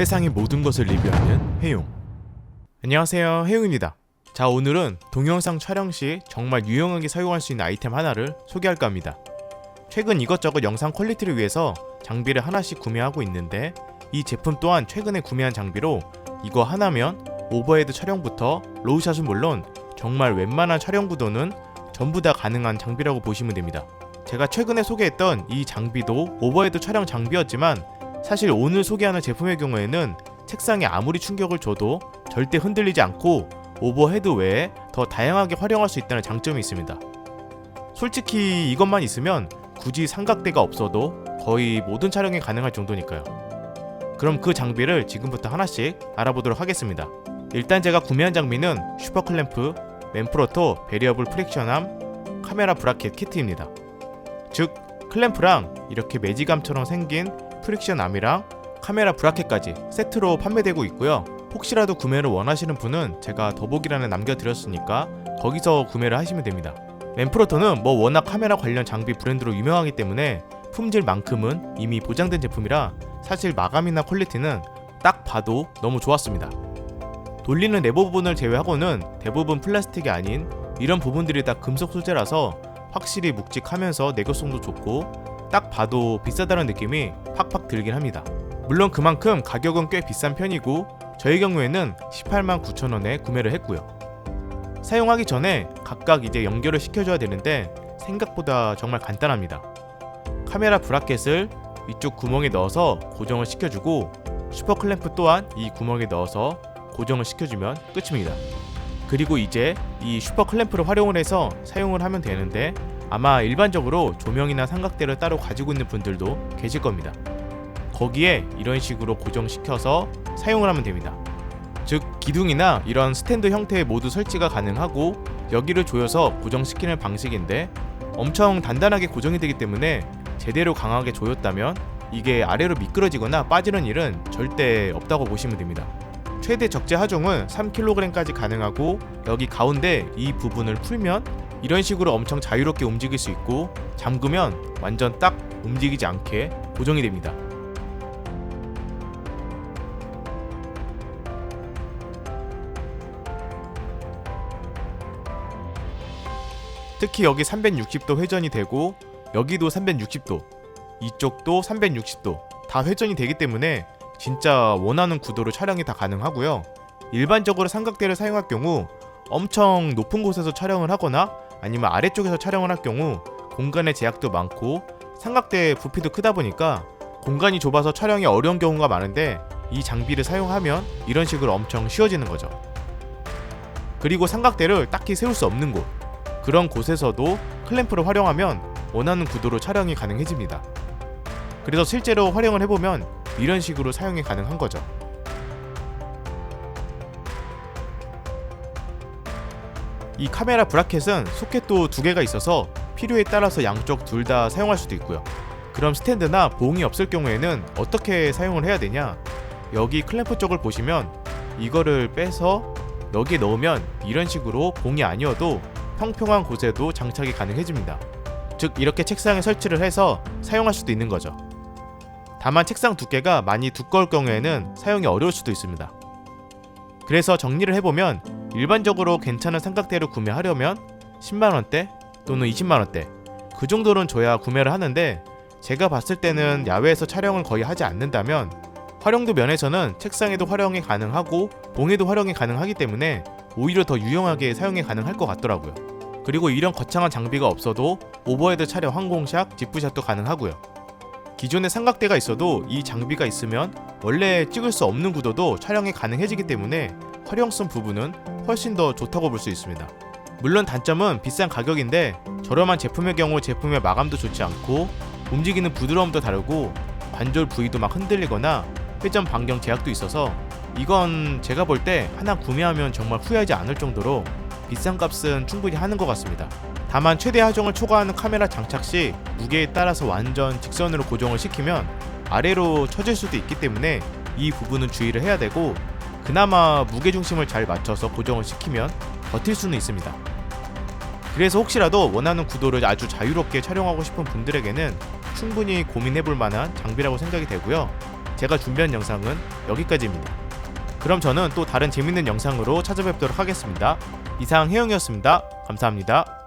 세상의 모든 것을 리뷰하는 해용. 안녕하세요, 해용입니다. 자, 오늘은 동영상 촬영 시 정말 유용하게 사용할 수 있는 아이템 하나를 소개할까 합니다. 최근 이것저것 영상 퀄리티를 위해서 장비를 하나씩 구매하고 있는데 이 제품 또한 최근에 구매한 장비로 이거 하나면 오버헤드 촬영부터 로우샷은 물론 정말 웬만한 촬영 구도는 전부 다 가능한 장비라고 보시면 됩니다. 제가 최근에 소개했던 이 장비도 오버헤드 촬영 장비였지만 사실 오늘 소개하는 제품의 경우에는 책상에 아무리 충격을 줘도 절대 흔들리지 않고 오버헤드 외에 더 다양하게 활용할 수 있다는 장점이 있습니다. 솔직히 이것만 있으면 굳이 삼각대가 없어도 거의 모든 촬영이 가능할 정도니까요. 그럼 그 장비를 지금부터 하나씩 알아보도록 하겠습니다. 일단 제가 구매한 장비는 슈퍼클램프, 맨프로토 베리어블 프릭션암, 카메라 브라켓 키트입니다. 즉 클램프랑 이렇게 매지감처럼 생긴 프릭션 암이랑 카메라 브라켓까지 세트로 판매되고 있고요. 혹시라도 구매를 원하시는 분은 제가 더보기란에 남겨드렸으니까 거기서 구매를 하시면 됩니다. 맨프로토는 뭐 워낙 카메라 관련 장비 브랜드로 유명하기 때문에 품질만큼은 이미 보장된 제품이라 사실 마감이나 퀄리티는 딱 봐도 너무 좋았습니다. 돌리는 내부 부분을 제외하고는 대부분 플라스틱이 아닌 이런 부분들이 다 금속 소재라서 확실히 묵직하면서 내구성도 좋고 딱 봐도 비싸다는 느낌이 팍팍 들긴 합니다. 물론 그만큼 가격은 꽤 비싼 편이고 저희 경우에는 18만 9천 원에 구매를 했고요. 사용하기 전에 각각 이제 연결을 시켜줘야 되는데 생각보다 정말 간단합니다. 카메라 브라켓을 위쪽 구멍에 넣어서 고정을 시켜주고 슈퍼 클램프 또한 이 구멍에 넣어서 고정을 시켜주면 끝입니다. 그리고 이제 이 슈퍼 클램프를 활용을 해서 사용을 하면 되는데 아마 일반적으로 조명이나 삼각대를 따로 가지고 있는 분들도 계실 겁니다. 거기에 이런 식으로 고정시켜서 사용을 하면 됩니다. 즉 기둥이나 이런 스탠드 형태의 모두 설치가 가능하고 여기를 조여서 고정시키는 방식인데 엄청 단단하게 고정이 되기 때문에 제대로 강하게 조였다면 이게 아래로 미끄러지거나 빠지는 일은 절대 없다고 보시면 됩니다. 최대 적재 하중은 3kg까지 가능하고 여기 가운데 이 부분을 풀면 이런 식으로 엄청 자유롭게 움직일 수 있고 잠그면 완전 딱 움직이지 않게 고정이 됩니다. 특히 여기 360도 회전이 되고 여기도 360도 이쪽도 360도 다 회전이 되기 때문에 진짜 원하는 구도로 촬영이 다 가능하고요. 일반적으로 삼각대를 사용할 경우 엄청 높은 곳에서 촬영을 하거나 아니면 아래쪽에서 촬영을 할 경우 공간의 제약도 많고 삼각대의 부피도 크다 보니까 공간이 좁아서 촬영이 어려운 경우가 많은데 이 장비를 사용하면 이런 식으로 엄청 쉬워지는 거죠. 그리고 삼각대를 딱히 세울 수 없는 곳 그런 곳에서도 클램프를 활용하면 원하는 구도로 촬영이 가능해집니다. 그래서 실제로 활용을 해보면 이런 식으로 사용이 가능한 거죠. 이 카메라 브라켓은 소켓도 두 개가 있어서 필요에 따라서 양쪽 둘 다 사용할 수도 있고요. 그럼 스탠드나 봉이 없을 경우에는 어떻게 사용을 해야 되냐? 여기 클램프 쪽을 보시면 이거를 빼서 여기에 넣으면 이런 식으로 봉이 아니어도 평평한 곳에도 장착이 가능해집니다. 즉 이렇게 책상에 설치를 해서 사용할 수도 있는 거죠. 다만 책상 두께가 많이 두꺼울 경우에는 사용이 어려울 수도 있습니다. 그래서 정리를 해보면 일반적으로 괜찮은 삼각대를 구매하려면 10만원대 또는 20만원대 그 정도는 줘야 구매를 하는데 제가 봤을 때는 야외에서 촬영을 거의 하지 않는다면 활용도 면에서는 책상에도 활용이 가능하고 봉에도 활용이 가능하기 때문에 오히려 더 유용하게 사용이 가능할 것 같더라고요. 그리고 이런 거창한 장비가 없어도 오버헤드 촬영 항공샷, 지프샷도 가능하고요. 기존에 삼각대가 있어도 이 장비가 있으면 원래 찍을 수 없는 구도도 촬영이 가능해지기 때문에 활용성 부분은 훨씬 더 좋다고 볼 수 있습니다. 물론 단점은 비싼 가격인데 저렴한 제품의 경우 제품의 마감도 좋지 않고 움직이는 부드러움도 다르고 관절 부위도 막 흔들리거나 회전 반경 제약도 있어서 이건 제가 볼 때 하나 구매하면 정말 후회하지 않을 정도로 비싼 값은 충분히 하는 것 같습니다. 다만 최대 하중을 초과하는 카메라 장착 시 무게에 따라서 완전 직선으로 고정을 시키면 아래로 처질 수도 있기 때문에 이 부분은 주의를 해야 되고 그나마 무게 중심을 잘 맞춰서 고정을 시키면 버틸 수는 있습니다. 그래서 혹시라도 원하는 구도를 아주 자유롭게 촬영하고 싶은 분들에게는 충분히 고민해 볼 만한 장비라고 생각이 되고요. 제가 준비한 영상은 여기까지입니다. 그럼 저는 또 다른 재밌는 영상으로 찾아뵙도록 하겠습니다. 이상 혜영이었습니다. 감사합니다.